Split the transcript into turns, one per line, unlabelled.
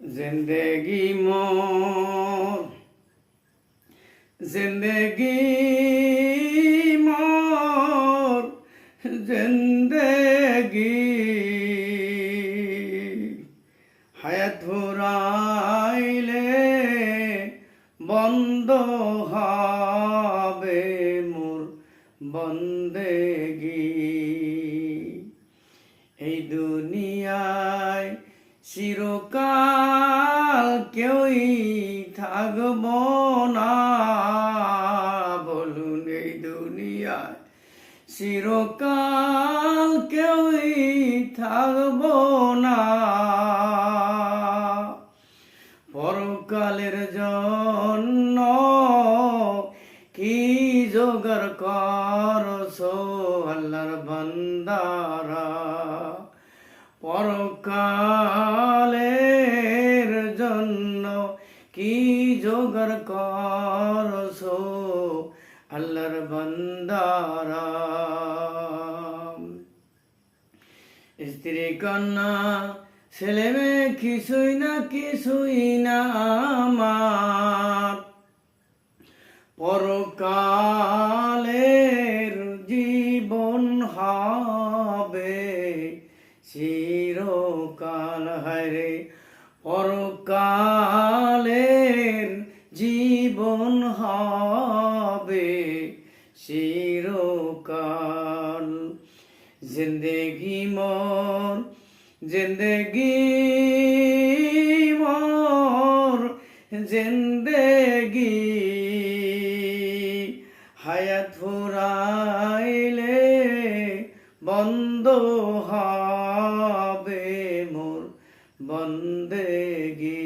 জিন্দগি মোর জিন্দগি মোর জিন্দগি হায়াত ফুরাইলে বন্ধ হবে মোর বন্দেগি এই দুনিয়ায় চিরকাল কেউই থাকব না। বলুন এই দুনিয়ায়, চিরকাল কেউই থাকব না। পরকালের জন্য কি জোগাড় করছ আল্লাহর বান্দারা? পরকালের জন্য কি জোগাড় করছ আল্লাহর বান্দারা? স্ত্রী কন্যা, ছেলে মেয়ে কিছুই না কিছুই না আমার। পরকালের জীবন হবে চিরকাল। হারে পরকালের জীবন হবে চিরকাল। জিন্দগি মোর জিন্দগি মোর জিন্দগি। হায়াত ফুরাইলে বন্ধ মোর বন্দেগি